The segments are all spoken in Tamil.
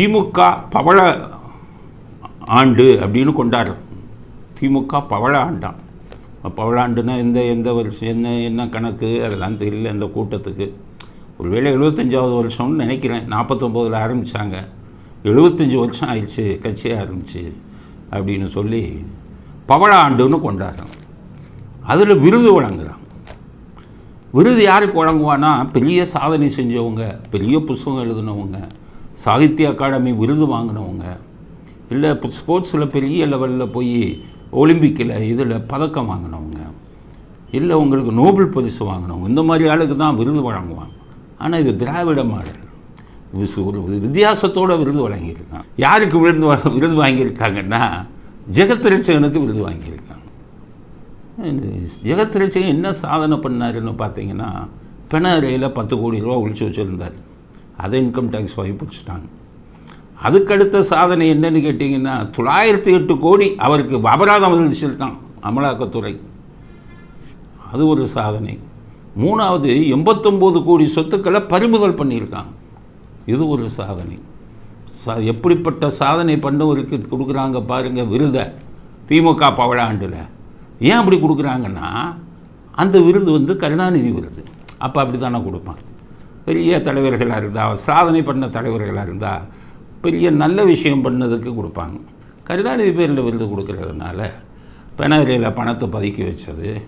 திமுக பவள ஆண்டு அப்படின்னு கொண்டாடுறோம். திமுக பவள ஆண்டாம். பவளாண்டுனா எந்த எந்த வருஷம் என்ன என்ன கணக்கு அதெல்லாம் தெரியல அந்த கூட்டத்துக்கு. ஒருவேளை எழுபத்தஞ்சாவது வருஷம்னு நினைக்கிறேன். நாற்பத்தொம்போதில் ஆரம்பித்தாங்க எழுபத்தஞ்சி வருஷம் ஆயிடுச்சு கட்சி ஆரம்பிச்சு அப்படின்னு சொல்லி பவள ஆண்டுன்னு கொண்டாடுறோம். அதில் விருது வழங்குறான் விருது யாருக்கு வழங்குவானா பெரிய சாதனை செஞ்சவங்க பெரிய புஸ்தகம் எழுதினவங்க சாகித்ய அகாடமி விருது வாங்கினவங்க இல்லை ஸ்போர்ட்ஸில் பெரிய லெவலில் போய் ஒலிம்பிக்கில் இதில் பதக்கம் வாங்கினவங்க இல்லை உங்களுக்கு நோபல் பரிசு வாங்கினவங்க இந்த மாதிரி ஆளுக்கு தான் விருது வழங்குவாங்க. ஆனால் இது திராவிட மாடல். ஒரு வித்தியாசத்தோட விருது வழங்கியிருக்காங்க. யாருக்கு விருது விருது வாங்கியிருக்காங்கன்னா ஜெகத்ரட்சகனுக்கு விருது வாங்கியிருக்காங்க. ஜெகத்ரட்சகன் என்ன சாதனை பண்ணாருன்னு பார்த்தீங்கன்னா பெணறையில் பத்து கோடி ரூபா ஒழிச்சு வச்சுருந்தார். அதை இன்கம் டேக்ஸ் வாங்கி பிடிச்சிட்டாங்க. அதுக்கடுத்த சாதனை என்னன்னு கேட்டிங்கன்னா தொள்ளாயிரத்தி எட்டு கோடி அவருக்கு அபராதம் விதிச்சிருக்கான் அமலாக்கத்துறை. அது ஒரு சாதனை. மூணாவது எண்பத்தொம்போது கோடி சொத்துக்களை பறிமுதல் பண்ணியிருக்காங்க. இது ஒரு சாதனை. சா எப்படிப்பட்ட சாதனை பண்ணவருக்கு கொடுக்குறாங்க பாருங்கள் விருதை திமுக பவழாண்டில் ஏன் அப்படி கொடுக்குறாங்கன்னா அந்த விருது வந்து கருணாநிதி விருது. அப்போ அப்படி தானே கொடுப்பான். பெரிய தலைவர்களாக இருந்தால் சாதனை பண்ண தலைவர்களாக இருந்தால் பெரிய நல்ல விஷயம் பண்ணதுக்கு கொடுப்பாங்க. கருணாநிதி பேரில் விருது கொடுக்கறதுனால பெனாலியில் பணத்தை பதுக்கி வச்சது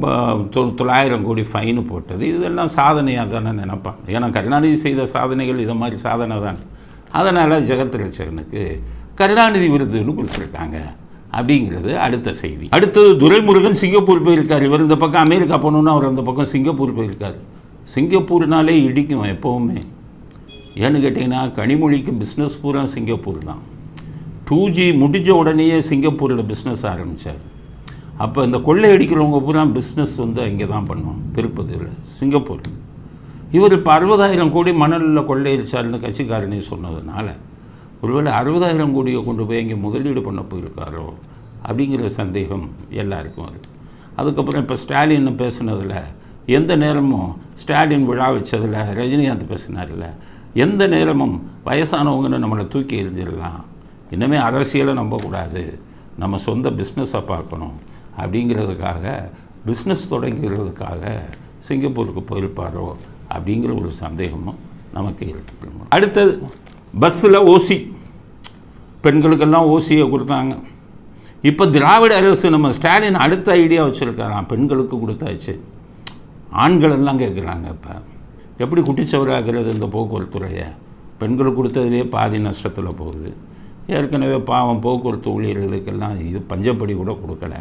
ப- தொ- தொள்ளாயிரம் கோடி ஃபைனு போட்டது இதெல்லாம் சாதனையாக தானே நினப்பாங்க. ஏன்னா கருணாநிதி செய்த சாதனைகள் இதை மாதிரி சாதனை தான். அதனால் ஜெகத் ரட்சகனுக்கு கருணாநிதி விருதுன்னு கொடுத்துருக்காங்க. அப்படிங்கிறது அடுத்த செய்தி. அடுத்தது துரைமுருகன் சிங்கப்பூர் போயிருக்கார். இவர் இந்த பக்கம் அமெரிக்கா போகணுன்னு அவர் அந்த பக்கம் சிங்கப்பூர் போயிருக்கார். சிங்கப்பூர்னாலே இடிக்கும் எப்போவுமே. ஏன்னு கேட்டிங்கன்னா கனிமொழிக்கு பிஸ்னஸ் பூரா சிங்கப்பூர் தான். டூ ஜி முடிஞ்ச உடனேயே சிங்கப்பூரில் பிஸ்னஸ் ஆரம்பித்தார் அப்போ இந்த கொள்ளை அடிக்கிறவங்க பூரா பிஸ்னஸ் வந்து இங்கே தான் பண்ணுவோம் திருப்பதியில் சிங்கப்பூர். இவர் இப்போ அறுபதாயிரம் கோடி மணலில் கொள்ளையடிச்சார்னு கட்சிக்காரனே சொன்னதுனால ஒருவேளை அறுபதாயிரம் கோடியை கொண்டு போய் இங்கே முதலீடு பண்ண போயிருக்காரோ அப்படிங்கிற சந்தேகம் எல்லாருக்கும் அது அதுக்கப்புறம் இப்போ ஸ்டாலின் பேசுனதில் எந்த நேரமும் ஸ்டாலின் விழா வச்சதில் ரஜினிகாந்த் பேசினார்ல எந்த நேரமும் வயசானவங்கன்னு நம்மளை தூக்கி எரிஞ்சிடலாம் இனிமேல் அரசியலை நம்பக்கூடாது. நம்ம சொந்த பிஸ்னஸை பார்க்கணும். அப்படிங்கிறதுக்காக பிஸ்னஸ் தொடங்கிறதுக்காக சிங்கப்பூருக்கு போயிருப்பாரோ அப்படிங்கிற ஒரு சந்தேகமும் நமக்கு இருக்கு. அடுத்தது பஸ்ஸில் ஓசி. பெண்களுக்கெல்லாம் ஓசியை கொடுத்தாங்க. இப்போ திராவிட அரசு நம்ம ஸ்டாலின் அடுத்த ஐடியா வச்சுருக்காராம். பெண்களுக்கு கொடுத்தாச்சு. ஆண்கள் எல்லாம் கேட்குறாங்க இப்போ. எப்படி குட்டிச்சவராகிறது இந்த போக்குவரத்துறையை பெண்களுக்கு கொடுத்ததுலேயே பாதி நஷ்டத்தில் போகுது. ஏற்கனவே பாவம் போக்குவரத்து ஊழியர்களுக்கெல்லாம் இது பஞ்சப்படி கூட கொடுக்கல.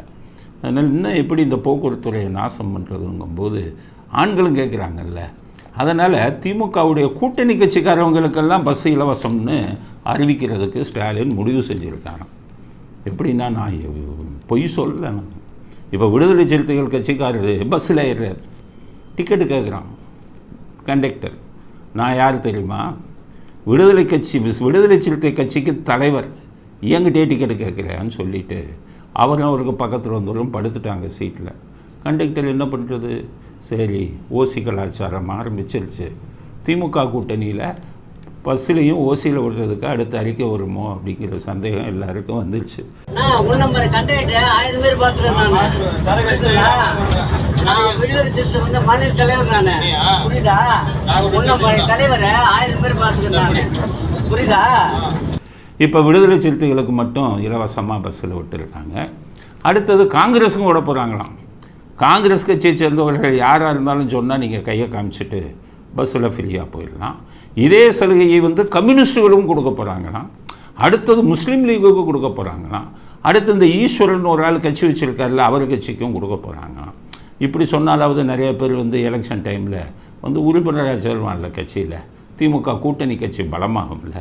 அதனால் இன்னும் எப்படி இந்த போக்குவரத்துறையை நாசம் பண்ணுறதுங்கும்போது ஆண்களும் கேட்குறாங்கல்ல. அதனால் திமுகவுடைய கூட்டணி கட்சிக்காரவங்களுக்கெல்லாம் பஸ் இலவசம்னு அறிவிக்கிறதுக்கு ஸ்டாலின் முடிவு செஞ்சுருக்காராம். எப்படின்னா நான் பொய் சொல்லலை நான் இப்போ விடுதலை சிறுத்தைகள் கட்சிக்காரர் பஸ்ஸில் ஏறுறார். டிக்கெட்டு கேட்குறான் கண்டக்டர் நான் யார் தெரியுமா? விடுதலை கட்சி மிஸ் விடுதலை சிறுத்தை கட்சிக்கு தலைவர். என்கிட்டே டிக்கெட்டு கேட்குறேன்னு சொல்லிட்டு அவரும் அவருக்கு பக்கத்தில் வந்தவரும் படுத்துட்டாங்க சீட்டில் கண்டக்டர் என்ன பண்ணுறது சரி ஓசி கலாச்சாரம் ஆரம்பிச்சிருச்சு. திமுக கூட்டணியில் பஸ்ஸுலேயும் ஓசியில் விடுறதுக்கு அடுத்த அறிக்கை வருமோ அப்படிங்கிற சந்தேகம் எல்லாருக்கும் வந்துருச்சு. ஆயிரம் பேர் பார்த்துருக்கேன் மாநில தலைவர் நானு. புரியுதா? உன் நம்பர் தலைவர் ஆயிரம் பேர் பார்த்துருக்கேன் நானு புரியுதா? இப்போ விடுதலை சிறுத்தைகளுக்கு மட்டும் இலவசமாக பஸ்ஸில் விட்டுருக்காங்க அடுத்தது காங்கிரஸும் விட போகிறாங்களாம் காங்கிரஸ் கட்சியை சேர்ந்தவர்கள் யாராக இருந்தாலும் சொன்னால் நீங்கள் கையை காமிச்சிட்டு பஸ்ஸில் ஃப்ரீயாக போயிடலாம். இதே சலுகையை வந்து கம்யூனிஸ்ட்டுகளும் கொடுக்க போகிறாங்கன்னா அடுத்தது முஸ்லீம் லீகுக்கு கொடுக்க போகிறாங்கன்னா அடுத்து இந்த ஈஸ்வரன் ஒரு ஆள் கட்சி வச்சுருக்காருல அவர் கட்சிக்கும் கொடுக்க போகிறாங்கன்னா இப்படி சொன்னாலாவது நிறைய பேர் வந்து எலெக்ஷன் டைமில் வந்து உறுப்பினராக சேருவான்ல கட்சியில். திமுக கூட்டணி கட்சி பலமாகும்ல.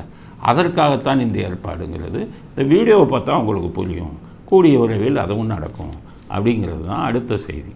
அதற்காகத்தான் இந்த ஏற்பாடுங்கிறது. இந்த வீடியோவை பார்த்தா உங்களுக்கு புரியும். கூடிய விரைவில் அதுவும் நடக்கும். அப்படிங்கிறது தான் அடுத்த செய்தி.